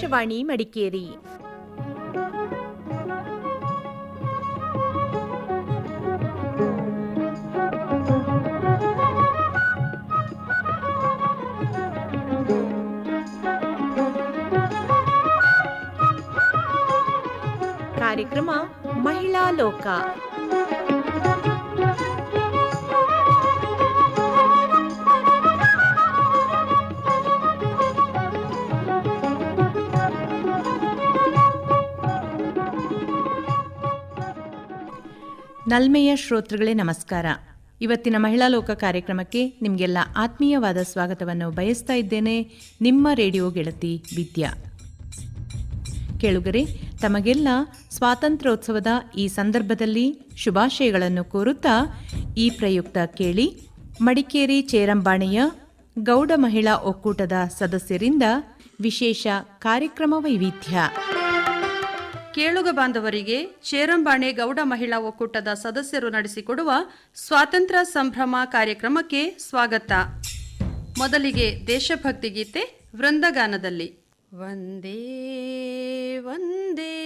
ಆಕಾಶವಾಣಿ ಮಡಿಕೇರಿ ಕಾರ್ಯಕ್ರಮ ಮಹಿಳಾ ಲೋಕ ನಲ್ಮೆಯ ಶ್ರೋತೃಗಳೇ, ನಮಸ್ಕಾರ. ಇವತ್ತಿನ ಮಹಿಳಾ ಲೋಕ ಕಾರ್ಯಕ್ರಮಕ್ಕೆ ನಿಮಗೆಲ್ಲ ಆತ್ಮೀಯವಾದ ಸ್ವಾಗತವನ್ನು ಬಯಸ್ತಾ ಇದ್ದೇನೆ. ನಿಮ್ಮ ರೇಡಿಯೋ ಗೆಳತಿ ವಿದ್ಯಾ. ಕೇಳುಗರೆ, ತಮಗೆಲ್ಲ ಸ್ವಾತಂತ್ರ್ಯೋತ್ಸವದ ಈ ಸಂದರ್ಭದಲ್ಲಿ ಶುಭಾಶಯಗಳನ್ನು ಕೋರುತ್ತಾ ಈ ಪ್ರಯುಕ್ತ ಕೇಳಿ, ಮಡಿಕೇರಿ ಚೇರಂಬಾಣಿಯ ಗೌಡ ಮಹಿಳಾ ಒಕ್ಕೂಟದ ಸದಸ್ಯರಿಂದ ವಿಶೇಷ ಕಾರ್ಯಕ್ರಮ ವೈವಿಧ್ಯ. ಕೇಳುಗ ಬಾಂಧವರಿಗೆ ಚೇರಂಬಾಣೆ ಗೌಡ ಮಹಿಳಾ ಒಕ್ಕೂಟದ ಸದಸ್ಯರು ನಡೆಸಿಕೊಡುವ ಸ್ವಾತಂತ್ರ್ಯ ಸಂಭ್ರಮ ಕಾರ್ಯಕ್ರಮಕ್ಕೆ ಸ್ವಾಗತ. ಮೊದಲಿಗೆ ದೇಶಭಕ್ತಿ ಗೀತೆ ವೃಂದಗಾನದಲ್ಲಿ. ಒಂದೇ ಒಂದೇ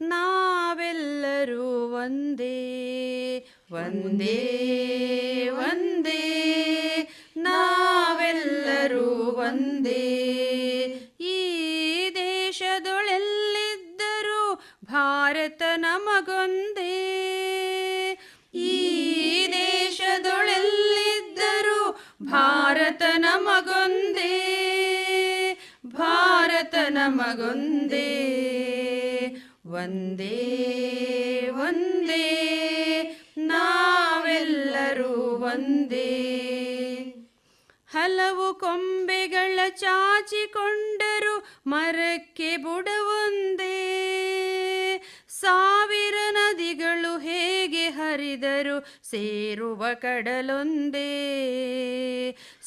ನಾವೆಲ್ಲರೂ ಒಂದೇ ಒಂದೇ ಒಂದೇ ನಾವೆಲ್ಲರೂ ಒಂದೇ ಈ ದೇಶದೊಳೆಲ್ಲಿದ್ದರೂ ಭಾರತ ನಮಗೊಂದೇ. ಈ ದೇಶದೊಳೆಲ್ಲಿದ್ದರೂ ಭಾರತ ನಮಗೊಂದೇ. ಭಾರತ ನಮಗೊಂದೇ. ಒಂದೇ ಒಂದೇ. ನಾವೆಲ್ಲರೂ ಒಂದೇ. ಹಲವು ಕೊಂಬೆಗಳ ಚಾಚಿಕೊಂಡರು ಮರಕ್ಕೆ ಬುಡವೊಂದೇ. ಸಾವಿರ ನದಿಗಳು ಹೇಗೆ ಹರಿದರು ಸೇರುವ ಕಡಲೊಂದೇ.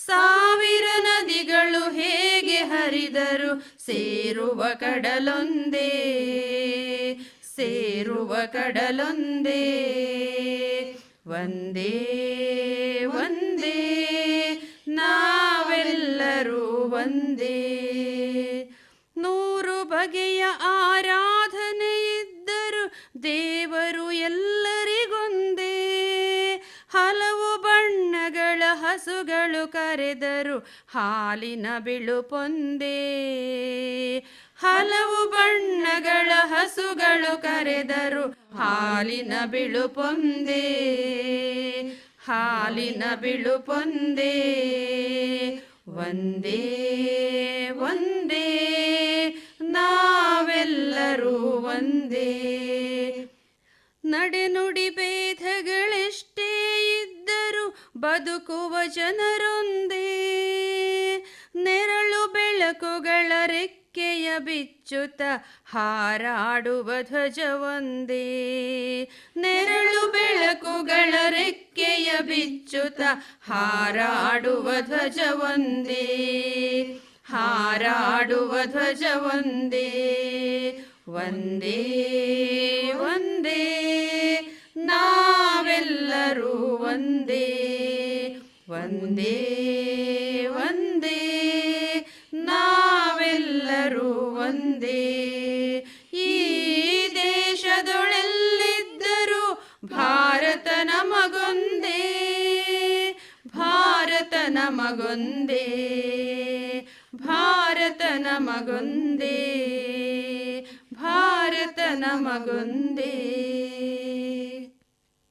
ಸಾವಿರ ನದಿಗಳು ಹೇಗೆ ಹರಿದರು ಸೇರುವ ಕಡಲೊಂದೇ. ಸೇರುವ ಕಡಲೊಂದೇ. ಒಂದೇ ಒಂದೇ, ನಾವೆಲ್ಲರೂ ಒಂದೇ. ನೂರು ಬಗೆಯ ಇದ್ದರು ದೇವರು ಎಲ್ಲರಿಗೊಂದೇ. ಹಲವು ಬಣ್ಣಗಳ ಹಸುಗಳು ಕರೆದರು, ಹಾಲಿನ ಬಿಳುಪೊಂದೇ ಹಲವು ಬಣ್ಣಗಳ ಹಸುಗಳು ಕರೆದರು, ಹಾಲಿನ ಬಿಳುಪೊಂದೇ ಹಾಲಿನ ಬಿಳುಪೊಂದೇ ಒಂದೇ ಒಂದೇ. ನಾವೆಲ್ಲರೂ ಒಂದೇ. ನಡೆನುಡಿ ಭೇದಗಳೆಷ್ಟೇ ಇದ್ದರೂ ಬದುಕುವ ಜನರೊಂದೇ. ನೆರಳು ಬೆಳಕುಗಳ ರೆಕ್ಕೆಯ ಬಿಚ್ಚುತ್ತ ಹಾರಾಡುವ ಧ್ವಜವೊಂದೇ. ನೆರಳು ಬೆಳಕುಗಳ ರೆಕ್ಕೆಯ ಬಿಚ್ಚುತ್ತ ಹಾರಾಡುವ ಧ್ವಜವೊಂದೇ. ಹಾರಾಡುವ ಧ್ವಜವೊಂದೇ. ಒಂದೇ ಒಂದೇ. ನಾವೆಲ್ಲರೂ ಒಂದೇ ಒಂದೇ ಒಂದೇ. ನಾವೆಲ್ಲರೂ ಒಂದೇ. ಈ ದೇಶದೊಳೆಲ್ಲಿದ್ದರೂ ಭಾರತ ನಮಗೊಂದೇ ಭಾರತ ನಮಗೊಂದೇ ಭಾರತ ನಮಗೊಂದೇ ಭಾರತ ನಮಗೊಂದೇ.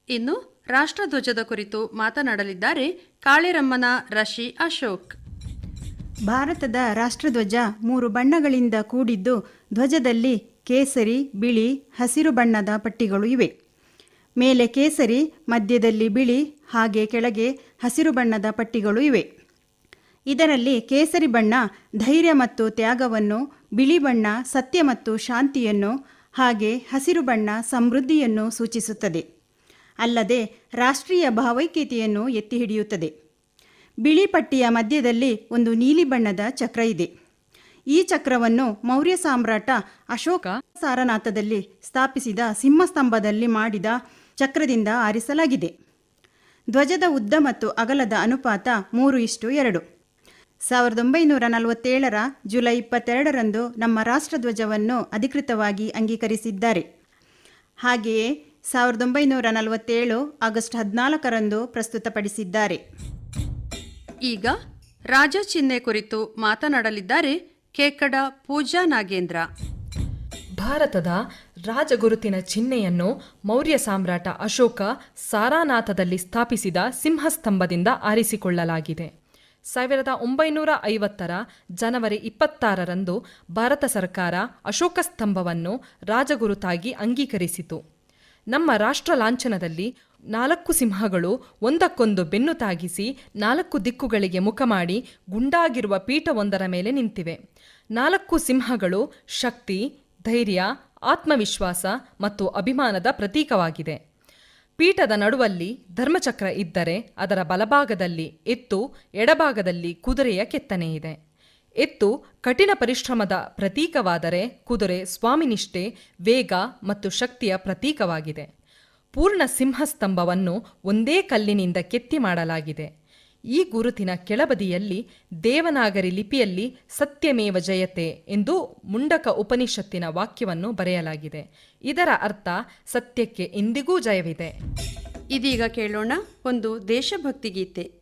ಇನ್ನು ರಾಷ್ಟ್ರಧ್ವಜದ ಕುರಿತು ಮಾತನಾಡಲಿದ್ದಾರೆ ಕಾಳಿರಮ್ಮನ ರಶಿ, ಅಶೋಕ್. ಭಾರತದ ರಾಷ್ಟ್ರಧ್ವಜ ಮೂರು ಬಣ್ಣಗಳಿಂದ ಕೂಡಿದ್ದು ಧ್ವಜದಲ್ಲಿ ಕೇಸರಿ, ಬಿಳಿ, ಹಸಿರು ಬಣ್ಣದ ಪಟ್ಟಿಗಳು ಇವೆ. ಮೇಲೆ ಕೇಸರಿ, ಮಧ್ಯದಲ್ಲಿ ಬಿಳಿ, ಹಾಗೆ ಕೆಳಗೆ ಹಸಿರು ಬಣ್ಣದ ಪಟ್ಟಿಗಳು ಇವೆ. ಇದರಲ್ಲಿ ಕೇಸರಿ ಬಣ್ಣ ಧೈರ್ಯ ಮತ್ತು ತ್ಯಾಗವನ್ನು, ಬಿಳಿ ಬಣ್ಣ ಸತ್ಯ ಮತ್ತು ಶಾಂತಿಯನ್ನು, ಹಾಗೆ ಹಸಿರು ಬಣ್ಣ ಸಮೃದ್ಧಿಯನ್ನು ಸೂಚಿಸುತ್ತದೆ. ಅಲ್ಲದೆ ರಾಷ್ಟ್ರೀಯ ಭಾವೈಕ್ಯತೆಯನ್ನು ಎತ್ತಿ ಹಿಡಿಯುತ್ತದೆ ಬಿಳಿ ಪಟ್ಟಿಯ ಮಧ್ಯದಲ್ಲಿ ಒಂದು ನೀಲಿ ಬಣ್ಣದ ಚಕ್ರ ಇದೆ. ಈ ಚಕ್ರವನ್ನು ಮೌರ್ಯ ಸಾಮ್ರಾಟ ಅಶೋಕ ಸಾರನಾಥದಲ್ಲಿ ಸ್ಥಾಪಿಸಿದ ಸಿಂಹಸ್ತಂಭದಲ್ಲಿ ಮಾಡಿದ ಚಕ್ರದಿಂದ ಆರಿಸಲಾಗಿದೆ. ಧ್ವಜದ ಉದ್ದ ಮತ್ತು ಅಗಲದ ಅನುಪಾತ ಮೂರು ಇಷ್ಟು ಎರಡು. ಸಾವಿರದ ಒಂಬೈನೂರ ನಲವತ್ತೇಳರ ಜುಲೈ ಇಪ್ಪತ್ತೆರಡರಂದು ನಮ್ಮ ರಾಷ್ಟ್ರಧ್ವಜವನ್ನು ಅಧಿಕೃತವಾಗಿ ಅಂಗೀಕರಿಸಿದ್ದಾರೆ. ಹಾಗೆಯೇ ಸಾವಿರದ ಒಂಬೈನೂರ ನಲವತ್ತೇಳು ಆಗಸ್ಟ್ ಹದಿನಾಲ್ಕರಂದು ಪ್ರಸ್ತುತಪಡಿಸಿದ್ದಾರೆ. ಈಗ ರಾಜ ಚಿಹ್ನೆ ಕುರಿತು ಮಾತನಾಡಲಿದ್ದಾರೆ ಕೇಕಡ ಪೂಜಾ ನಾಗೇಂದ್ರ. ಭಾರತದ ರಾಜಗುರುತಿನ ಚಿಹ್ನೆಯನ್ನು ಮೌರ್ಯ ಸಾಮ್ರಾಟ ಅಶೋಕ ಸಾರಾನಾಥದಲ್ಲಿ ಸ್ಥಾಪಿಸಿದ ಸಿಂಹಸ್ತಂಭದಿಂದ ಆರಿಸಿಕೊಳ್ಳಲಾಗಿದೆ. ಸಾವಿರದ ಒಂಬೈನೂರ ಐವತ್ತರ ಜನವರಿ ಇಪ್ಪತ್ತಾರರಂದು ಭಾರತ ಸರ್ಕಾರ ಅಶೋಕ ಸ್ತಂಭವನ್ನು ರಾಜಗುರುತಾಗಿ ಅಂಗೀಕರಿಸಿತು. ನಮ್ಮ ರಾಷ್ಟ್ರ ಲಾಂಛನದಲ್ಲಿ ನಾಲ್ಕು ಸಿಂಹಗಳು ಒಂದಕ್ಕೊಂದು ಬೆನ್ನು ತಾಗಿಸಿ ನಾಲ್ಕು ದಿಕ್ಕುಗಳಿಗೆ ಮುಖ ಮಾಡಿ ಗುಂಡಾಗಿರುವ ಪೀಠವೊಂದರ ಮೇಲೆ ನಿಂತಿವೆ. ನಾಲ್ಕು ಸಿಂಹಗಳು ಶಕ್ತಿ, ಧೈರ್ಯ, ಆತ್ಮವಿಶ್ವಾಸ ಮತ್ತು ಅಭಿಮಾನದ ಪ್ರತೀಕವಾಗಿದೆ. ಪೀಠದ ನಡುವಲ್ಲಿ ಧರ್ಮಚಕ್ರ ಇದ್ದರೆ ಅದರ ಬಲಭಾಗದಲ್ಲಿ ಎತ್ತು, ಎಡಭಾಗದಲ್ಲಿ ಕುದುರೆಯ ಕೆತ್ತನೆ ಇದೆ. ಎತ್ತು ಕಠಿಣ ಪರಿಶ್ರಮದ ಪ್ರತೀಕವಾದರೆ ಕುದುರೆ ಸ್ವಾಮಿನಿಷ್ಠೆ, ವೇಗ ಮತ್ತು ಶಕ್ತಿಯ ಪ್ರತೀಕವಾಗಿದೆ. ಪೂರ್ಣ ಸಿಂಹಸ್ತಂಭವನ್ನು ಒಂದೇ ಕಲ್ಲಿನಿಂದ ಕೆತ್ತಿ ಮಾಡಲಾಗಿದೆ. ಈ ಗುರುತಿನ ಕೆಳಬದಿಯಲ್ಲಿ ದೇವನಾಗರಿ ಲಿಪಿಯಲ್ಲಿ ಸತ್ಯಮೇವ ಜಯತೆ ಎಂದು ಮುಂಡಕ ಉಪನಿಷತ್ತಿನ ವಾಕ್ಯವನ್ನು ಬರೆಯಲಾಗಿದೆ. ಇದರ ಅರ್ಥ ಸತ್ಯಕ್ಕೆ ಎಂದಿಗೂ ಜಯವಿದೆ. ಇದೀಗ ಕೇಳೋಣ ಒಂದು ದೇಶಭಕ್ತಿ ಗೀತೆ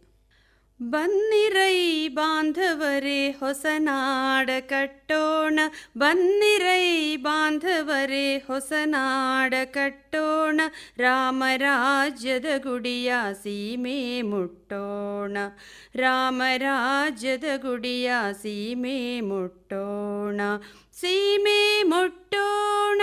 ಬನ್ನಿರೈ ಬಾಂಧವರೇ ಹೊಸನಾಡ ಕಟ್ಟೋಣ ಬನ್ನಿರೈ ಬಾಂಧವರೇ ಹೊಸನಾಡ ಕಟ್ಟೋಣ ರಾಮರಾಜ್ಯದ ಗುಡಿಯ ಸೀಮೆ ಮುಟ್ಟೋಣ ರಾಮರಾಜ್ಯದ ಗುಡಿಯ ಸೀಮೆ ಮುಟ್ಟೋಣ ಸೀಮೆ ಮುಟ್ಟೋಣ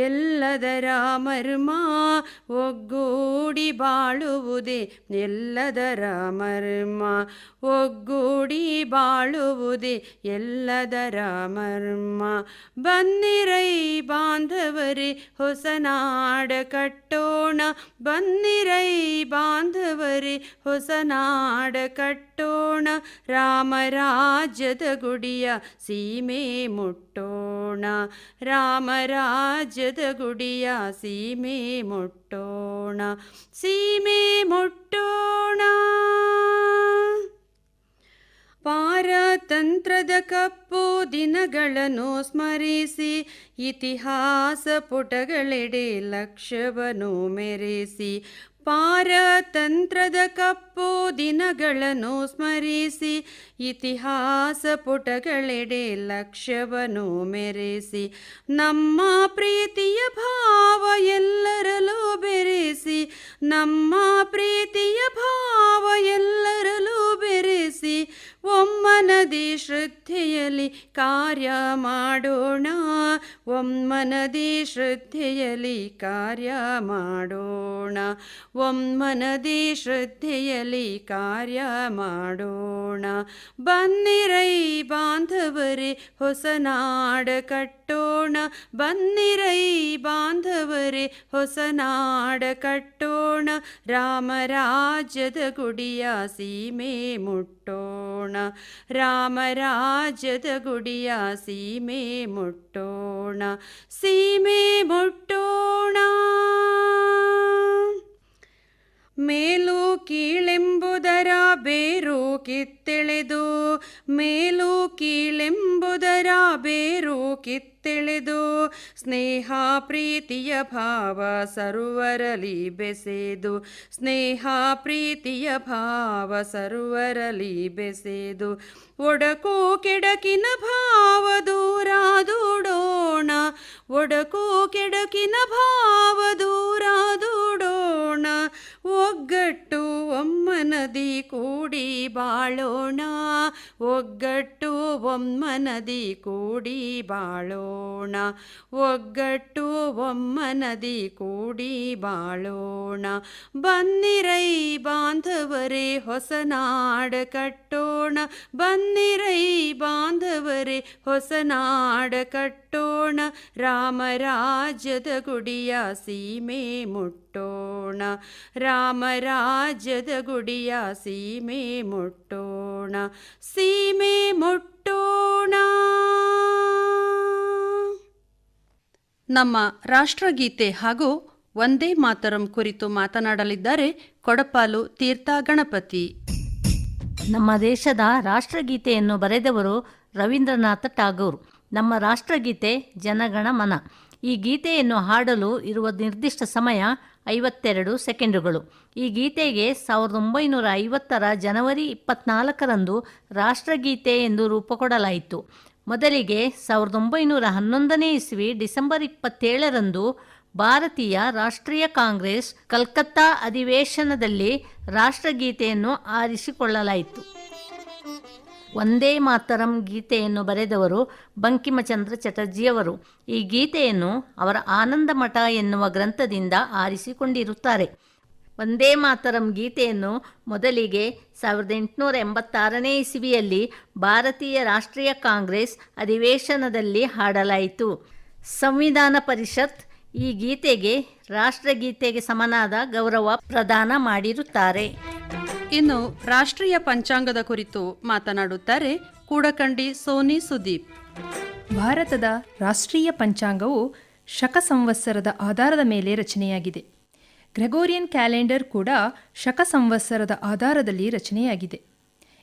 ಎಲ್ಲದರ ಮರ್ಮ ಒಗ್ಗೂಡಿ ಬಾಳುವುದೇ ಎಲ್ಲದರ ಮರ್ಮ ಒಗ್ಗೂಡಿ ಬಾಳುವುದೇ ಎಲ್ಲದರ ಮರ್ಮ ಬನ್ನಿರೈ ಬಾಂಧವರೇ ಹೊಸನಾಡ ಕಟ್ಟೋಣ ಬನ್ನಿರೈ ಬಾಂಧವರೇ ಹೊಸನಾಡ ಕಟ್ಟೋಣ ರಾಮರಾಜ್ಯದ ಗುಡಿಯ ಸೀಮೆ ಮುಟ್ಟೋಣ ರಾಮರಾಜ್ಯದ ಗುಡಿಯ ಸೀಮೆ ಮುಟ್ಟೋಣ ಸೀಮೆ ಮುಟ್ಟೋಣ. ಪಾರತಂತ್ರದ ಕಪ್ಪು ದಿನಗಳನ್ನು ಸ್ಮರಿಸಿ ಇತಿಹಾಸ ಪುಟಗಳೆಡೆ ಲಕ್ಷ್ಯವನ್ನು ಮೆರೆಸಿ ಪಾರತಂತ್ರದ ಕಪ್ಪು ದಿನಗಳನ್ನು ಸ್ಮರಿಸಿ, ಇತಿಹಾಸ ಪುಟಗಳೆಡೆ ಲಕ್ಷ್ಯವನ್ನು ಮೆರೆಸಿ, ನಮ್ಮ ಪ್ರೀತಿಯ ಭಾವ ಎಲ್ಲರಲ್ಲೂ ಬೆರೆಸಿ, ನಮ್ಮ ಪ್ರೀತಿಯ ಭಾವ ಎಲ್ಲರಲ್ಲೂ ಬೆರೆಸಿ ಒಮ್ಮನದಿ ಶ್ರದ್ಧೆಯಲ್ಲಿ ಕಾರ್ಯ ಮಾಡೋಣ. ಒಮ್ಮನದಿ ಶ್ರದ್ಧೆಯಲ್ಲಿ ಕಾರ್ಯ ಮಾಡೋಣ. ಒಮ್ಮನದಿ ಶ್ರದ್ಧೆಯಲ್ಲಿ ಕಾರ್ಯ ಮಾಡೋಣ. ಬನ್ನಿರೈ ಬಾಂಧವರೇ, ಹೊಸನಾಡ ಕಟ್ಟೋಣ ಬನ್ನಿರೈ ಬಾಂಧವರೇ ಹೊಸನಾಡ ಕಟ್ಟೋಣ ರಾಮರಾಜ್ಯದ ಗುಡಿಯ ಸೀಮೆ ಮುಟ್ಟೋಣ ರಾಮರಾಜ್ಯದ ಗುಡಿಯ ಸೀಮೆ ಮುಟ್ಟೋಣ ಸೀಮೆ ಮುಟ್ಟೋಣ ಮೇಲು ಕೀಳೆಂಬುದರ ಬೇರು ಕಿತ್ತೆಳೆದು ಮೇಲು ಕೀಳೆಂಬುದರ ಬೇರು ಕಿತ್ತೆಳೆದು ಸ್ನೇಹ, ಪ್ರೀತಿಯ ಭಾವ ಸರುವರಲಿ ಬೆಸೆದು. ಸ್ನೇಹ, ಪ್ರೀತಿಯ ಭಾವ ಸರುವರಲಿ ಬೆಸೆದು. ಒಡಕು ಕೆಡಕಿನ ಭಾವ ದೂರ ದೂಡೋಣ. ಒಡಕು ಕೆಡಕಿನ ಭಾವ ದೂರ ದೂಡೋಣ. ಒಗ್ಗಟ್ಟು ಒಮ್ಮನದಿ ಕೂಡಿ ಬಾಳೋಣ. ಒಗ್ಗಟ್ಟು ಒಮ್ಮನದಿ ಕೂಡಿ ಬಾಳೋಣ. ಒಗ್ಗಟ್ಟು ಒಮ್ಮನದಿ ಕೂಡಿ ಬಾಳೋಣ. ಬನ್ನಿರೈ ಬಾಂಧವರೇ, ಹೊಸ ನಾಡ ಕಟ್ಟೋಣ. ಬನ್ನಿರೈ ಬಾಂಧವರೇ, ಹೊಸ ನಾಡ ಕಟ್ಟೋಣ. ರಾಮರಾಜ್ಯದ ಗುಡಿಯ ಸೀಮೆ ಮುಟ್ಟೋಣ. ರಾಮರಾಜ್ಯದ ಗುಡಿಯ ಸೀಮೆ ಮುಟ್ಟೋಣ. ಸೀಮೆ ಮುಟ್ಟೋಣ. ನಮ್ಮ ರಾಷ್ಟ್ರಗೀತೆ ಹಾಗೂ ಒಂದೇ ಮಾತರಂ ಕುರಿತು ಮಾತನಾಡಲಿದ್ದಾರೆ ಕೊಡಪಾಲು ತೀರ್ಥ ಗಣಪತಿ. ನಮ್ಮ ದೇಶದ ರಾಷ್ಟ್ರಗೀತೆಯನ್ನು ಬರೆದವರು ರವೀಂದ್ರನಾಥ ಟಾಗೋರ್ ನಮ್ಮ ರಾಷ್ಟ್ರಗೀತೆ ಜನಗಣ ಮನ. ಈ ಗೀತೆಯನ್ನು ಹಾಡಲು ಇರುವ ನಿರ್ದಿಷ್ಟ ಸಮಯ ಐವತ್ತೆರಡು ಸೆಕೆಂಡುಗಳು. ಈ ಗೀತೆಗೆ ಸಾವಿರದ ಒಂಬೈನೂರ ಐವತ್ತರ ಜನವರಿ ಇಪ್ಪತ್ನಾಲ್ಕರಂದು ರಾಷ್ಟ್ರಗೀತೆ ಎಂದು ರೂಪ ಕೊಡಲಾಯಿತು ಮೊದಲಿಗೆ ಸಾವಿರದ ಒಂಬೈನೂರ ಹನ್ನೊಂದನೇ ಇಸ್ವಿ ಡಿಸೆಂಬರ್ ಇಪ್ಪತ್ತೇಳರಂದು ಭಾರತೀಯ ರಾಷ್ಟ್ರೀಯ ಕಾಂಗ್ರೆಸ್ ಕಲ್ಕತ್ತಾ ಅಧಿವೇಶನದಲ್ಲಿ ರಾಷ್ಟ್ರಗೀತೆಯನ್ನು ಆರಿಸಿಕೊಳ್ಳಲಾಯಿತು. ಒಂದೇ ಮಾತರಂ ಗೀತೆಯನ್ನು ಬರೆದವರು ಬಂಕಿಮಚಂದ್ರ ಚಟರ್ಜಿಯವರು. ಈ ಗೀತೆಯನ್ನು ಅವರ ಆನಂದ ಮಠ ಎನ್ನುವ ಗ್ರಂಥದಿಂದ ಆರಿಸಿಕೊಂಡಿರುತ್ತಾರೆ. ಒಂದೇ ಮಾತರಂ ಗೀತೆಯನ್ನು ಮೊದಲಿಗೆ ಸಾವಿರದ ಎಂಟುನೂರ ಎಂಬತ್ತಾರನೇ ಇಸವಿಯಲ್ಲಿ ಭಾರತೀಯ ರಾಷ್ಟ್ರೀಯ ಕಾಂಗ್ರೆಸ್ ಅಧಿವೇಶನದಲ್ಲಿ ಹಾಡಲಾಯಿತು. ಸಂವಿಧಾನ ಪರಿಷತ್ ಈ ಗೀತೆಗೆ ರಾಷ್ಟ್ರಗೀತೆಗೆ ಸಮನಾದ ಗೌರವ ಪ್ರದಾನ ಮಾಡಿರುತ್ತಾರೆ. ಇನ್ನು ರಾಷ್ಟ್ರೀಯ ಪಂಚಾಂಗದ ಕುರಿತು ಮಾತನಾಡುತ್ತಾರೆ ಕೂಡಕಂಡಿ ಸೋನಿ ಸುದೀಪ್. ಭಾರತದ ರಾಷ್ಟ್ರೀಯ ಪಂಚಾಂಗವು ಶಕ ಸಂವತ್ಸರದ ಆಧಾರದ ಮೇಲೆ ರಚನೆಯಾಗಿದೆ. ಗ್ರೆಗೋರಿಯನ್ ಕ್ಯಾಲೆಂಡರ್ ಕೂಡ ಶಕ ಸಂವತ್ಸರದ ಆಧಾರದಲ್ಲಿ ರಚನೆಯಾಗಿದೆ.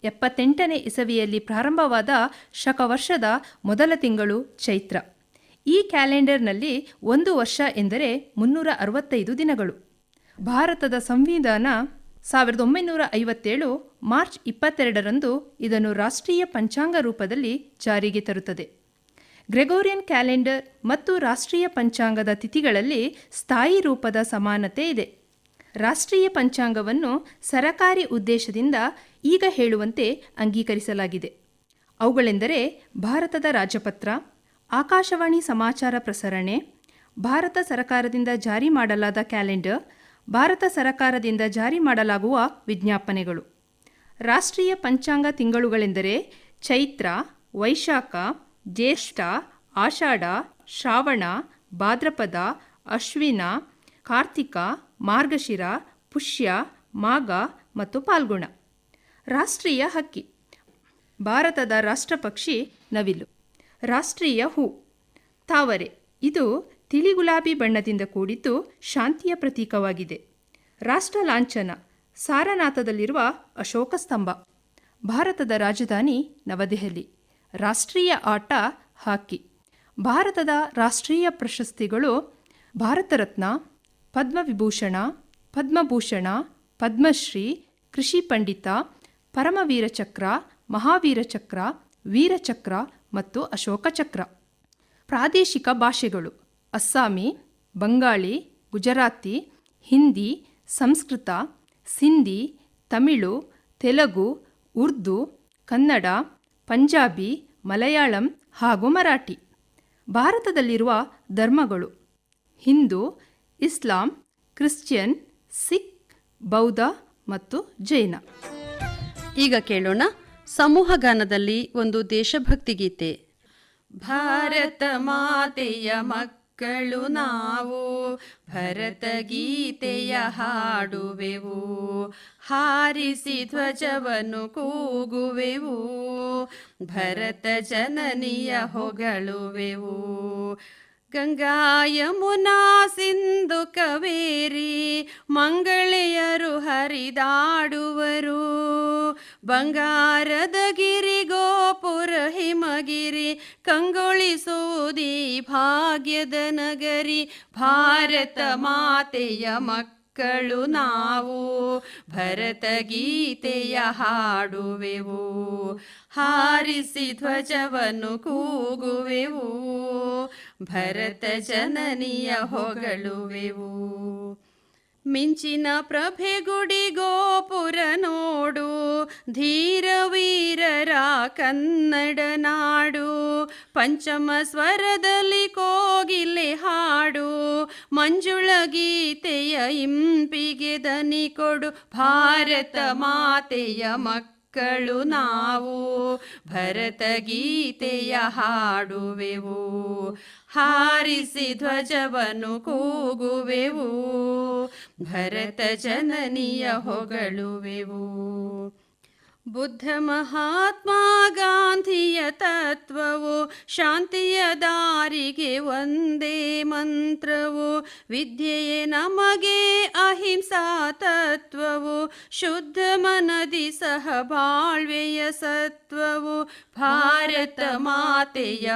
ಎಪ್ಪತ್ತೆಂಟನೇ ಇಸವಿಯಲ್ಲಿ ಪ್ರಾರಂಭವಾದ ಶಕ ವರ್ಷದ ಮೊದಲ ತಿಂಗಳು ಚೈತ್ರ. ಈ ಕ್ಯಾಲೆಂಡರ್ನಲ್ಲಿ ಒಂದು ವರ್ಷ ಎಂದರೆ ಮುನ್ನೂರ ಅರವತ್ತೈದು ದಿನಗಳು. ಭಾರತದ ಸಂವಿಧಾನ ಸಾವಿರದ ಒಂಬೈನೂರ ಐವತ್ತೇಳು ಮಾರ್ಚ್ ಇಪ್ಪತ್ತೆರಡರಂದು ಇದನ್ನು ರಾಷ್ಟ್ರೀಯ ಪಂಚಾಂಗ ರೂಪದಲ್ಲಿ ಜಾರಿಗೆ ತರುತ್ತದೆ. ಗ್ರೆಗೋರಿಯನ್ ಕ್ಯಾಲೆಂಡರ್ ಮತ್ತು ರಾಷ್ಟ್ರೀಯ ಪಂಚಾಂಗದ ತಿಥಿಗಳಲ್ಲಿ ಸ್ಥಾಯಿ ರೂಪದ ಸಮಾನತೆ ಇದೆ. ರಾಷ್ಟ್ರೀಯ ಪಂಚಾಂಗವನ್ನು ಸರಕಾರಿ ಉದ್ದೇಶದಿಂದ ಈಗ ಹೇಳುವಂತೆ ಅಂಗೀಕರಿಸಲಾಗಿದೆ. ಅವುಗಳೆಂದರೆ ಭಾರತದ ರಾಜಪತ್ರ, ಆಕಾಶವಾಣಿ ಸಮಾಚಾರ ಪ್ರಸರಣೆ, ಭಾರತ ಸರಕಾರದಿಂದ ಜಾರಿ ಮಾಡಲಾದ ಕ್ಯಾಲೆಂಡರ್ ಭಾರತ ಸರಕಾರದಿಂದ ಜಾರಿ ಮಾಡಲಾಗುವ ವಿಜ್ಞಾಪನೆಗಳು. ರಾಷ್ಟ್ರೀಯ ಪಂಚಾಂಗ ತಿಂಗಳುಗಳೆಂದರೆ ಚೈತ್ರ, ವೈಶಾಖ, ಜ್ಯೇಷ್ಠ, ಆಷಾಢ, ಶ್ರಾವಣ, ಭಾದ್ರಪದ, ಅಶ್ವಿನ, ಕಾರ್ತಿಕ, ಮಾರ್ಗಶಿರ, ಪುಷ್ಯ, ಮಾಘ ಮತ್ತು ಪಾಲ್ಗುಣ. ರಾಷ್ಟ್ರೀಯ ಹಕ್ಕಿ. ಭಾರತದ ರಾಷ್ಟ್ರಪಕ್ಷಿ ನವಿಲು. ರಾಷ್ಟ್ರೀಯ ಹೂ. ತಾವರೆ. ಇದು ತಿಳಿ ಗುಲಾಬಿ ಬಣ್ಣದಿಂದ ಕೂಡಿದ್ದು ಶಾಂತಿಯ ಪ್ರತೀಕವಾಗಿದೆ. ರಾಷ್ಟ್ರ ಲಾಂಛನ, ಸಾರನಾಥದಲ್ಲಿರುವ ಅಶೋಕ ಸ್ತಂಭ. ಭಾರತದ ರಾಜಧಾನಿ ನವದೆಹಲಿ. ರಾಷ್ಟ್ರೀಯ ಆಟ ಹಾಕಿ. ಭಾರತದ ರಾಷ್ಟ್ರೀಯ ಪ್ರಶಸ್ತಿಗಳು ಭಾರತ ರತ್ನ ಪದ್ಮವಿಭೂಷಣ, ಪದ್ಮಭೂಷಣ, ಪದ್ಮಶ್ರೀ, ಕೃಷಿ ಪಂಡಿತ, ಪರಮವೀರ ಚಕ್ರ, ಮಹಾವೀರ ಚಕ್ರ ವೀರಚಕ್ರ ಮತ್ತು ಅಶೋಕ ಚಕ್ರ. ಪ್ರಾದೇಶಿಕ ಭಾಷೆಗಳು. ಅಸ್ಸಾಮಿ, ಬಂಗಾಳಿ, ಗುಜರಾತಿ, ಹಿಂದಿ, ಸಂಸ್ಕೃತ, ಸಿಂಧಿ, ತಮಿಳು, ತೆಲುಗು, ಉರ್ದು, ಕನ್ನಡ, ಪಂಜಾಬಿ, ಮಲಯಾಳಂ ಹಾಗೂ ಮರಾಠಿ. ಭಾರತದಲ್ಲಿರುವ ಧರ್ಮಗಳು ಹಿಂದೂ, ಇಸ್ಲಾಂ, ಕ್ರಿಶ್ಚಿಯನ್, ಸಿಖ್, ಬೌದ್ಧ ಮತ್ತು ಜೈನ. ಈಗ ಕೇಳೋಣ ಸಮೂಹ ಗಾನದಲ್ಲಿ ಒಂದು ದೇಶಭಕ್ತಿ ಗೀತೆ. ಭಾರತ ಮಾತೆಯ ಮಕ್ಕಳು ನಾವು ಭರತ ಗೀತೆಯ ಹಾಡುವೆವು. ಹಾರಿಸಿ ಧ್ವಜವನ್ನು ಕೂಗುವೆವು. ಭರತ ಜನನಿಯ ಹೊಗಳುವೆವು. ಗಂಗಾ ಯಮುನಾ ಸಿಂಧು ಕವೇರಿ ಮಂಗಳೆಯರು ಹರಿದಾಡುವರು. ಬಂಗಾರದ ಗಿರಿ, ಗೋಪುರ ಹಿಮಗಿರಿ, ಕಂಗೊಳಿಸುವುದೀ ಭಾಗ್ಯದ ನಗರಿ. ಭಾರತ ಮಾತೆಯ ಮಕ್ಕಳು ನಾವು ಭರತ ಗೀತೆಯ ಹಾಡುವೆವು. ಹಾರಿಸಿ ಧ್ವಜವನ್ನು ಕೂಗುವೆವು. ಭರತ ಜನನಿಯ ಹೊಗಳುವೆವು. ಮಿಂಚಿನ ಪ್ರಭೆ ಗುಡಿ ಗೋಪುರ ನೋಡು, ಧೀರ ವೀರರ ಕನ್ನಡ ನಾಡು. ಪಂಚಮ ಸ್ವರದಲ್ಲಿ ಕೋಗಿಲೆ ಹಾಡು, ಮಂಜುಳ ಗೀತೆಯ ಇಂಪಿಗೆ ದನಿ ಕೊಡು. ಭಾರತ ಮಾತೆಯ ಮಕ್ಕಳು ನಾವು, ಭರತ ಗೀತೆಯ ಹಾಡುವೆವು. ಹಾರಿಸಿ ಧ್ವಜವನ್ನು ಕೂಗುವೆವು. ಭರತ ಜನನಿಯ ಹೊಗಳುವೆವು. ಬುದ್ಧ ಮಹಾತ್ಮ ಗಾಂಧಿಯ ತತ್ವವು ಶಾಂತಿಯ ದಾರಿಗೆ ಒಂದೇ ಮಂತ್ರವು. ವಿದ್ಯೆಯೇ ನಮಗೆ ಅಹಿಂಸಾ ತತ್ವವು. ಶುದ್ಧ ಮನದಿ ಸಹ ಬಾಳ್ವೆಯ ಸತ್ವವು. ಭಾರತ ಮಾತೆಯ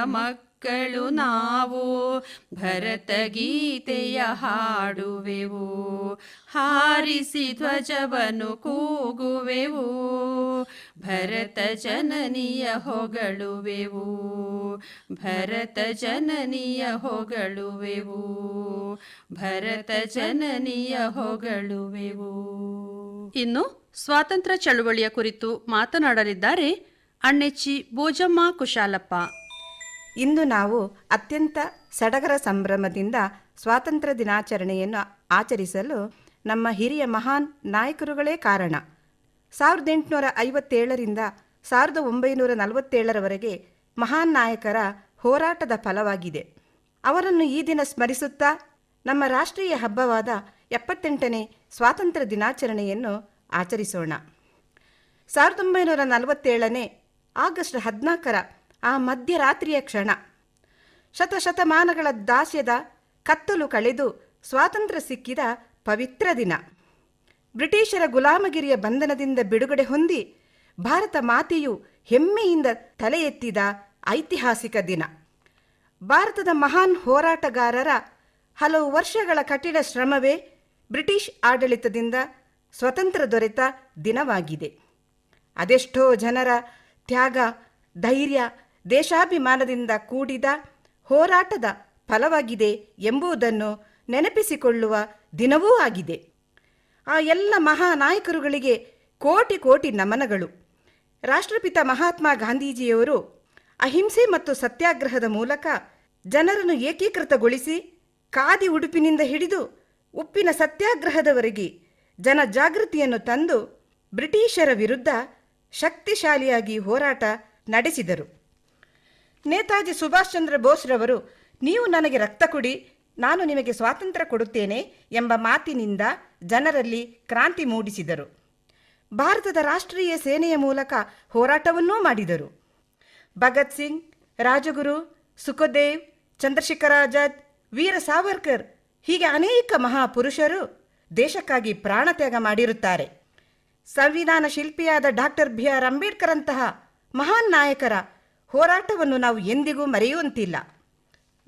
ಮಕ್ಕಳು ನಾವು ಭರತ ಗೀತೆಯ ಹಾಡುವೆವು. ಹಾರಿಸಿ ಧ್ವಜವನ್ನು ಕೂಗುವೆವು. ಭರತ ಜನನಿಯ ಹೊಗಳುವೆವು. ಭರತ ಜನನಿಯ ಹೊಗಳುವೆವು. ಭರತ ಜನನಿಯ ಹೊಗಳುವೆವು. ಇನ್ನು ಸ್ವಾತಂತ್ರ್ಯ ಚಳುವಳಿಯ ಕುರಿತು ಮಾತನಾಡಲಿದ್ದಾರೆ ಅಣ್ಣೆಚ್ಚಿ ಬೋಜಮ್ಮ ಕುಶಾಲಪ್ಪ. ಇಂದು ನಾವು ಅತ್ಯಂತ ಸಡಗರ ಸಂಭ್ರಮದಿಂದ ಸ್ವಾತಂತ್ರ್ಯ ದಿನಾಚರಣೆಯನ್ನು ಆಚರಿಸಲು ನಮ್ಮ ಹಿರಿಯ ಮಹಾನ್ ನಾಯಕರುಗಳೇ ಕಾರಣ. ಸಾವಿರದ ಎಂಟುನೂರ ಐವತ್ತೇಳರಿಂದ ಸಾವಿರದ ಒಂಬೈನೂರ ನಲವತ್ತೇಳರವರೆಗೆ ಮಹಾನ್ ನಾಯಕರ ಹೋರಾಟದ ಫಲವಾಗಿದೆ. ಅವರನ್ನು ಈ ದಿನ ಸ್ಮರಿಸುತ್ತಾ ನಮ್ಮ ರಾಷ್ಟ್ರೀಯ ಹಬ್ಬವಾದ ಎಪ್ಪತ್ತೆಂಟನೇ ಸ್ವಾತಂತ್ರ್ಯ ದಿನಾಚರಣೆಯನ್ನು ಆಚರಿಸೋಣ. ಸಾವಿರದ ಒಂಬೈನೂರ ನಲವತ್ತೇಳನೇ ಆಗಸ್ಟ್ ಹದಿನಾಲ್ಕರ ಆ ಮಧ್ಯರಾತ್ರಿಯ ಕ್ಷಣ. ಶತಶತಮಾನಗಳ ದಾಸ್ಯದ ಕತ್ತಲು ಕಳೆದು ಸ್ವಾತಂತ್ರ್ಯ ಸಿಕ್ಕಿದ ಪವಿತ್ರ ದಿನ. ಬ್ರಿಟಿಷರ ಗುಲಾಮಗಿರಿಯ ಬಂಧನದಿಂದ ಬಿಡುಗಡೆ ಹೊಂದಿ ಭಾರತ ಮಾತೆಯು ಹೆಮ್ಮೆಯಿಂದ ತಲೆ ಎತ್ತಿದ ಐತಿಹಾಸಿಕ ದಿನ. ಭಾರತದ ಮಹಾನ್ ಹೋರಾಟಗಾರರ ಹಲವು ವರ್ಷಗಳ ಕಠಿಣ ಶ್ರಮವೇ ಬ್ರಿಟಿಷ್ ಆಡಳಿತದಿಂದ ಸ್ವತಂತ್ರ ದೊರೆತ ದಿನವಾಗಿದೆ. ಅದೆಷ್ಟೋ ಜನರ ತ್ಯಾಗ, ಧೈರ್ಯ ದೇಶಾಭಿಮಾನದಿಂದ ಕೂಡಿದ ಹೋರಾಟದ ಫಲವಾಗಿದೆ ಎಂಬುದನ್ನು ನೆನಪಿಸಿಕೊಳ್ಳುವ ದಿನವೂ ಆಗಿದೆ. ಆ ಎಲ್ಲ ಮಹಾನಾಯಕರುಗಳಿಗೆ ಕೋಟಿ ಕೋಟಿ ನಮನಗಳು. ರಾಷ್ಟ್ರಪಿತ ಮಹಾತ್ಮ ಗಾಂಧೀಜಿಯವರು ಅಹಿಂಸೆ ಮತ್ತು ಸತ್ಯಾಗ್ರಹದ ಮೂಲಕ ಜನರನ್ನು ಏಕೀಕೃತಗೊಳಿಸಿ ಖಾದಿ ಉಡುಪಿನಿಂದ ಹಿಡಿದು ಉಪ್ಪಿನ ಸತ್ಯಾಗ್ರಹದವರೆಗೆ ಜನ ಜಾಗೃತಿಯನ್ನು ತಂದು ಬ್ರಿಟಿಷರ ವಿರುದ್ಧ ಶಕ್ತಿಶಾಲಿಯಾಗಿ ಹೋರಾಟ ನಡೆಸಿದರು. ನೇತಾಜಿ ಸುಭಾಷ್ ಚಂದ್ರ ಬೋಸ್ರವರು ನೀವು ನನಗೆ ರಕ್ತ ಕೊಡಿ, ನಾನು ನಿಮಗೆ ಸ್ವಾತಂತ್ರ್ಯ ಕೊಡುತ್ತೇನೆ ಎಂಬ ಮಾತಿನಿಂದ ಜನರಲ್ಲಿ ಕ್ರಾಂತಿ ಮೂಡಿಸಿದರು. ಭಾರತದ ರಾಷ್ಟ್ರೀಯ ಸೇನೆಯ ಮೂಲಕ ಹೋರಾಟವನ್ನೂ ಮಾಡಿದರು. ಭಗತ್ ಸಿಂಗ್, ರಾಜಗುರು, ಸುಖದೇವ್, ಚಂದ್ರಶೇಖರ ಆಜಾದ್, ವೀರ ಸಾವರ್ಕರ್, ಹೀಗೆ ಅನೇಕ ಮಹಾಪುರುಷರು ದೇಶಕ್ಕಾಗಿ ಪ್ರಾಣತ್ಯಾಗ ಮಾಡಿರುತ್ತಾರೆ. ಸಂವಿಧಾನ ಶಿಲ್ಪಿಯಾದ ಡಾಕ್ಟರ್ ಬಿ ಆರ್ ಅಂಬೇಡ್ಕರ್ ಅಂತಹ ಮಹಾನ್ ನಾಯಕರ ಹೋರಾಟವನ್ನು ನಾವು ಎಂದಿಗೂ ಮರೆಯುವಂತಿಲ್ಲ.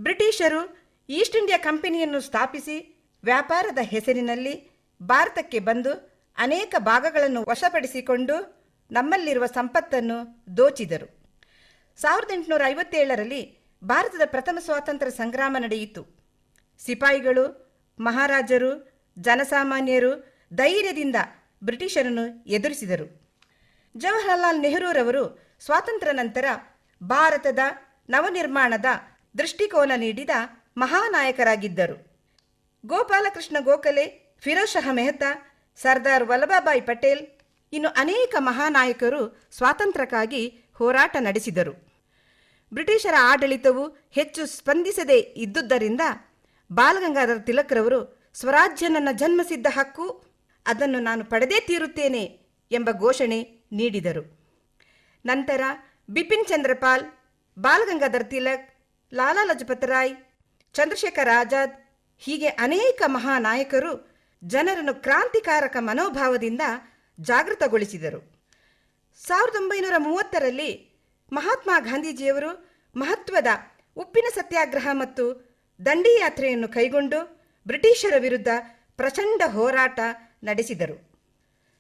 ಬ್ರಿಟಿಷರು ಈಸ್ಟ್ ಇಂಡಿಯಾ ಕಂಪನಿಯನ್ನು ಸ್ಥಾಪಿಸಿ ವ್ಯಾಪಾರದ ಹೆಸರಿನಲ್ಲಿ ಭಾರತಕ್ಕೆ ಬಂದು ಅನೇಕ ಭಾಗಗಳನ್ನು ವಶಪಡಿಸಿಕೊಂಡು ನಮ್ಮಲ್ಲಿರುವ ಸಂಪತ್ತನ್ನು ದೋಚಿದರು. ಸಾವಿರದ ಎಂಟುನೂರ ಐವತ್ತೇಳರಲ್ಲಿ ಭಾರತದ ಪ್ರಥಮ ಸ್ವಾತಂತ್ರ್ಯ ಸಂಗ್ರಾಮ ನಡೆಯಿತು. ಸಿಪಾಯಿಗಳು, ಮಹಾರಾಜರು, ಜನಸಾಮಾನ್ಯರು ಧೈರ್ಯದಿಂದ ಬ್ರಿಟಿಷರನ್ನು ಎದುರಿಸಿದರು. ಜವಾಹರಲಾಲ್ ನೆಹರೂರವರು ಸ್ವಾತಂತ್ರ್ಯ ನಂತರ ಭಾರತದ ನವನಿರ್ಮಾಣದ ದೃಷ್ಟಿಕೋನ ನೀಡಿದ ಮಹಾನಾಯಕರಾಗಿದ್ದರು. ಗೋಪಾಲಕೃಷ್ಣ ಗೋಖಲೆ, ಫಿರೋಜ್ ಶಹ ಮೆಹ್ತಾ, ಸರ್ದಾರ್ ವಲ್ಲಭಭಾಯಿ ಪಟೇಲ್ ಇನ್ನು ಅನೇಕ ಮಹಾನಾಯಕರು ಸ್ವಾತಂತ್ರ್ಯಕ್ಕಾಗಿ ಹೋರಾಟ ನಡೆಸಿದರು. ಬ್ರಿಟಿಷರ ಆಡಳಿತವು ಹೆಚ್ಚು ಸ್ಪಂದಿಸದೇ ಇದ್ದುದರಿಂದ ಬಾಲಗಂಗಾಧರ ತಿಲಕ್ರವರು ಸ್ವರಾಜ್ಯ ನನ್ನ ಜನ್ಮಸಿದ್ಧ ಹಕ್ಕು, ಅದನ್ನು ನಾನು ಪಡೆದೇ ತೀರುತ್ತೇನೆ ಎಂಬ ಘೋಷಣೆ ನೀಡಿದರು. ನಂತರ ಬಿಪಿನ್ ಚಂದ್ರಪಾಲ್, ಬಾಲಗಂಗಾಧರ್ ತಿಲಕ್, ಲಾಲಾ ಲಜಪತ್ ರಾಯ್, ಚಂದ್ರಶೇಖರ್ ಆಜಾದ್ ಹೀಗೆ ಅನೇಕ ಮಹಾನಾಯಕರು ಜನರನ್ನು ಕ್ರಾಂತಿಕಾರಕ ಮನೋಭಾವದಿಂದ ಜಾಗೃತಗೊಳಿಸಿದರು. ಸಾವಿರದ ಒಂಬೈನೂರ ಮೂವತ್ತರಲ್ಲಿ ಮಹಾತ್ಮ ಗಾಂಧೀಜಿಯವರು ಮಹತ್ವದ ಉಪ್ಪಿನ ಸತ್ಯಾಗ್ರಹ ಮತ್ತು ದಂಡಿ ಯಾತ್ರೆಯನ್ನು ಕೈಗೊಂಡು ಬ್ರಿಟಿಷರ ವಿರುದ್ಧ ಪ್ರಚಂಡ ಹೋರಾಟ ನಡೆಸಿದರು.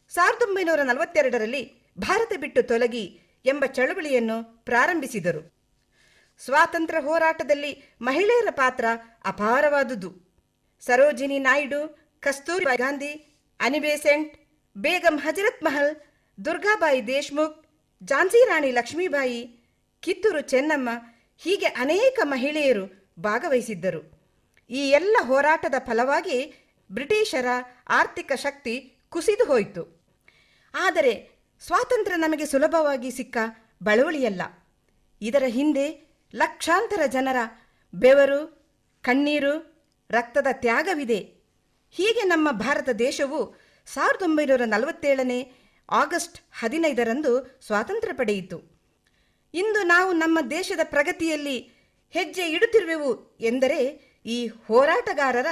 ಸಾವಿರದ ಒಂಬೈನೂರ ನಲವತ್ತೆರಡರಲ್ಲಿ ಭಾರತ ಬಿಟ್ಟು ತೊಲಗಿ ಎಂಬ ಚಳುವಳಿಯನ್ನು ಪ್ರಾರಂಭಿಸಿದರು. ಸ್ವಾತಂತ್ರ್ಯ ಹೋರಾಟದಲ್ಲಿ ಮಹಿಳೆಯರ ಪಾತ್ರ ಅಪಾರವಾದುದು. ಸರೋಜಿನಿ ನಾಯ್ಡು, ಕಸ್ತೂರಿ ಗಾಂಧಿ ಅನಿಬೇಸೆಂಟ್ ಬೇಗಂ ಹಜರತ್ ಮಹಲ್, ದುರ್ಗಾಬಾಯಿ ದೇಶ್ಮುಖ್, ಝಾನ್ಸಿ ರಾಣಿ ಲಕ್ಷ್ಮೀಬಾಯಿ, ಕಿತ್ತೂರು ಚೆನ್ನಮ್ಮ ಹೀಗೆ ಅನೇಕ ಮಹಿಳೆಯರು ಭಾಗವಹಿಸಿದ್ದರು. ಈ ಎಲ್ಲ ಹೋರಾಟದ ಫಲವಾಗಿ ಬ್ರಿಟಿಷರ ಆರ್ಥಿಕ ಶಕ್ತಿ ಕುಸಿದು ಹೋಯಿತು. ಆದರೆ ಸ್ವಾತಂತ್ರ್ಯ ನಮಗೆ ಸುಲಭವಾಗಿ ಸಿಕ್ಕ ಬಳುವಳಿಯಲ್ಲ. ಇದರ ಹಿಂದೆ ಲಕ್ಷಾಂತರ ಜನರ ಬೆವರು, ಕಣ್ಣೀರು, ರಕ್ತದ ತ್ಯಾಗವಿದೆ. ಹೀಗೆ ನಮ್ಮ ಭಾರತ ದೇಶವು ಸಾವಿರದ ಒಂಬೈನೂರ ನಲವತ್ತೇಳನೇ ಆಗಸ್ಟ್ ಹದಿನೈದರಂದು ಸ್ವಾತಂತ್ರ್ಯ ಪಡೆಯಿತು. ಇಂದು ನಾವು ನಮ್ಮ ದೇಶದ ಪ್ರಗತಿಯಲ್ಲಿ ಹೆಜ್ಜೆ ಇಡುತ್ತಿರುವೆವು ಎಂದರೆ ಈ ಹೋರಾಟಗಾರರ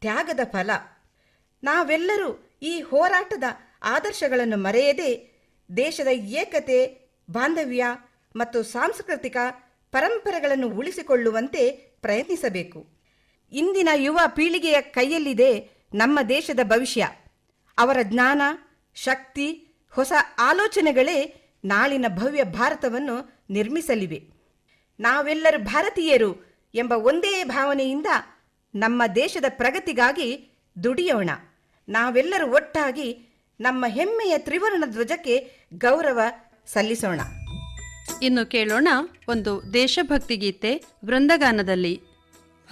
ತ್ಯಾಗದ ಫಲ. ನಾವೆಲ್ಲರೂ ಈ ಹೋರಾಟದ ಆದರ್ಶಗಳನ್ನು ಮರೆಯದೆ ದೇಶದ ಏಕತೆ, ಬಾಂಧವ್ಯ ಮತ್ತು ಸಾಂಸ್ಕೃತಿಕ ಪರಂಪರೆಗಳನ್ನು ಉಳಿಸಿಕೊಳ್ಳುವಂತೆ ಪ್ರಯತ್ನಿಸಬೇಕು. ಇಂದಿನ ಯುವ ಪೀಳಿಗೆಯ ಕೈಯಲ್ಲಿದೆ ನಮ್ಮ ದೇಶದ ಭವಿಷ್ಯ. ಅವರ ಜ್ಞಾನ, ಶಕ್ತಿ, ಹೊಸ ಆಲೋಚನೆಗಳೇ ನಾಳಿನ ಭವ್ಯ ಭಾರತವನ್ನು ನಿರ್ಮಿಸಲಿವೆ. ನಾವೆಲ್ಲರೂ ಭಾರತೀಯರು ಎಂಬ ಒಂದೇ ಭಾವನೆಯಿಂದ ನಮ್ಮ ದೇಶದ ಪ್ರಗತಿಗಾಗಿ ದುಡಿಯೋಣ. ನಾವೆಲ್ಲರೂ ಒಟ್ಟಾಗಿ ನಮ್ಮ ಹೆಮ್ಮೆಯ ತ್ರಿವರ್ಣ ಧ್ವಜಕ್ಕೆ ಗೌರವ ಸಲ್ಲಿಸೋಣ. ಇನ್ನು ಕೇಳೋಣ ಒಂದು ದೇಶಭಕ್ತಿ ಗೀತೆ ವೃಂದಗಾನದಲ್ಲಿ.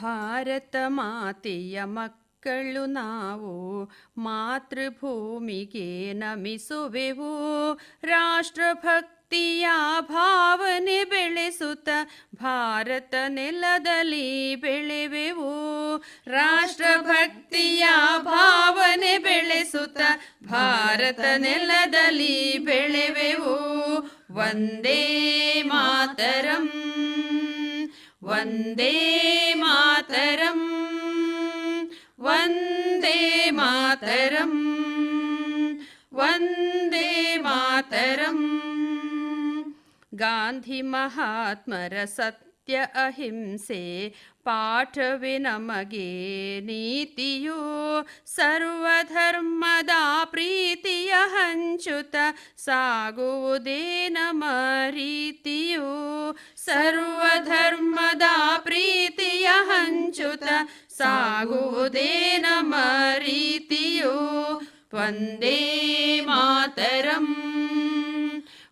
ಭಾರತ ಮಾತೆಯ ಮಕ್ಕಳು ನಾವು ಮಾತೃಭೂಮಿಗೆ ನಮಿಸುವೆವು. ರಾಷ್ಟ್ರಭಕ್ತಿಯ ಭಾವನೆ ಬೆಳೆಸುತ್ತ ಭಾರತ ನೆಲದಲ್ಲಿ ಬೆಳೆವೆವು ರಾಷ್ಟ್ರಭಕ್ತಿಯ ಭಾವನೆ ಬೆಳೆಸುತ್ತ ಭಾರತ ನೆಲದಲ್ಲಿ ಬೆಳೆವೆವು ವಂದೇ ಮಾತರಂ ವಂದೇ ಮಾತರಂ ವಂದೇ ಮಾತರಂ ವಂದೇ ಮಾತರಂ गान्धिमहात्मरसत्य अहिंसे पाठ विनमगेनीतियो सर्वधर्मदा प्रीति अहञ्चुत सागोदेन मरीतियो सर्वधर्मदा प्रीति अहञ्चुत सागुदेन मरीतियो वन्दे मातरम्।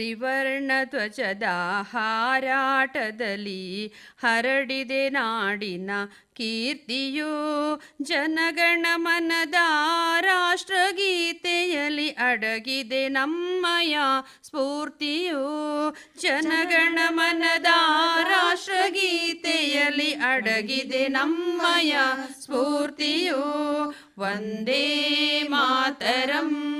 ತ್ರಿವರ್ಣಧ್ವಜದ ಹಾರಾಟದಲ್ಲಿ ಹರಡಿದೆ ನಾಡಿನ ಕೀರ್ತಿಯು ಜನಗಣಮನದ ರಾಷ್ಟ್ರಗೀತೆಯಲ್ಲಿ ಅಡಗಿದೆ ನಮ್ಮಯ ಸ್ಫೂರ್ತಿಯು ಜನಗಣಮನದ ರಾಷ್ಟ್ರಗೀತೆಯಲ್ಲಿ ಅಡಗಿದೆ ನಮ್ಮಯ ಸ್ಫೂರ್ತಿಯು. ವಂದೇ ಮಾತರಂ.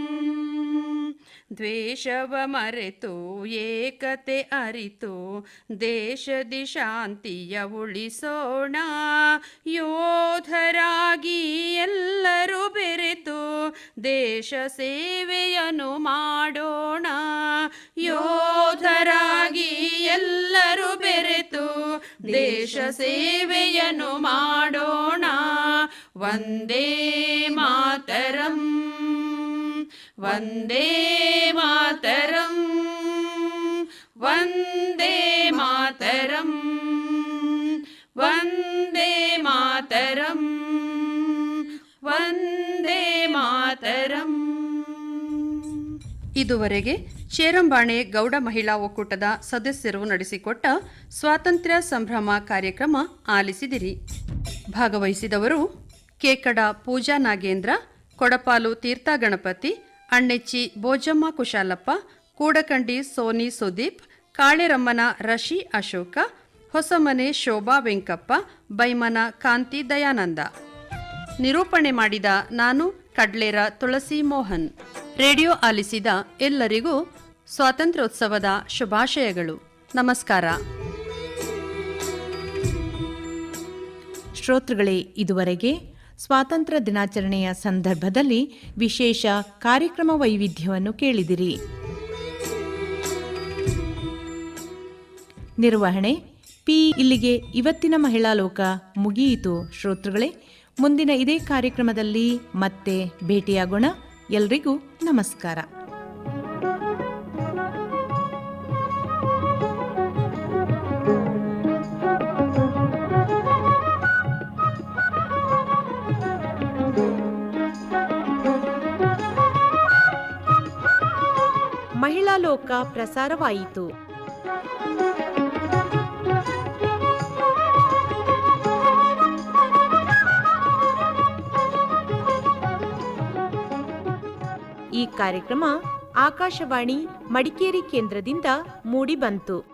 ದ್ವೇಷವ ಮರೆತು, ಏಕತೆ ಅರಿತು ದೇಶದಿ ಶಾಂತಿಯ ಉಳಿಸೋಣ. ಯೋಧರಾಗಿ ಎಲ್ಲರೂ ಬೆರೆತು, ದೇಶ ಸೇವೆಯನ್ನು ಮಾಡೋಣ. ಯೋಧರಾಗಿ ಎಲ್ಲರೂ ಬೆರೆತು, ದೇಶ ಸೇವೆಯನ್ನು ಮಾಡೋಣ. ವಂದೇ ಮಾತರಂ. ವಂದೇ ಮಾತರಂ ವಂದೇ ಮಾತರಂ ವಂದೇ ಮಾತರಂ ವಂದೇ ಮಾತರಂ. ಇದುವರೆಗೆ ಶೇರಂಬಾಣೆ ಗೌಡ ಮಹಿಳಾ ಒಕ್ಕೂಟದ ಸದಸ್ಯರು ನಡೆಸಿಕೊಟ್ಟ ಸ್ವಾತಂತ್ರ್ಯ ಸಂಭ್ರಮ ಕಾರ್ಯಕ್ರಮ ಆಲಿಸಿದಿರಿ. ಭಾಗವಹಿಸಿದವರು ಕೇಕಡ ಪೂಜಾ ನಾಗೇಂದ್ರ, ಕೊಡಪಾಲು ತೀರ್ಥ ಗಣಪತಿ ಅಣ್ಣೆಚ್ಚಿ ಬೋಜಮ್ಮ ಕುಶಾಲಪ್ಪ, ಕೂಡಕಂಡಿ ಸೋನಿ ಸುದೀಪ್ ಕಾಳೆರಮ್ಮನ ರಶಿ ಅಶೋಕ, ಹೊಸಮನೆ ಶೋಭಾ ವೆಂಕಪ್ಪ, ಬೈಮನ ಕಾಂತಿ ದಯಾನಂದ. ನಿರೂಪಣೆ ಮಾಡಿದ ನಾನು ಕಡ್ಲೇರ ತುಳಸಿ ಮೋಹನ್. ರೇಡಿಯೋ ಆಲಿಸಿದ ಎಲ್ಲರಿಗೂ ಸ್ವಾತಂತ್ರ್ಯೋತ್ಸವದ ಶುಭಾಶಯಗಳು. ನಮಸ್ಕಾರ. ಶ್ರೋತೃಗಳೇ, ಇದುವರೆಗೆ ಸ್ವಾತಂತ್ರ್ಯ ದಿನಾಚರಣೆಯ ಸಂದರ್ಭದಲ್ಲಿ ವಿಶೇಷ ಕಾರ್ಯಕ್ರಮ ವೈವಿಧ್ಯವನ್ನು ಕೇಳಿದಿರಿ. ನಿರ್ವಹಣೆ, ಪಿ ಇಲ್ಲಿಗೆ ಇವತ್ತಿನ ಮಹಿಳಾ ಲೋಕ ಮುಗಿಯಿತು. ಶ್ರೋತೃಗಳೇ, ಮುಂದಿನ ಇದೇ ಕಾರ್ಯಕ್ರಮದಲ್ಲಿ ಮತ್ತೆ ಭೇಟಿಯಾಗೋಣ. ಎಲ್ರಿಗೂ ನಮಸ್ಕಾರ. ಲೋಕ ಪ್ರಸಾರವಾಯಿತು. ಈ ಕಾರ್ಯಕ್ರಮ ಆಕಾಶವಾಣಿ ಮಡಿಕೇರಿ ಕೇಂದ್ರದಿಂದ ಮೂಡಿಬಂತು.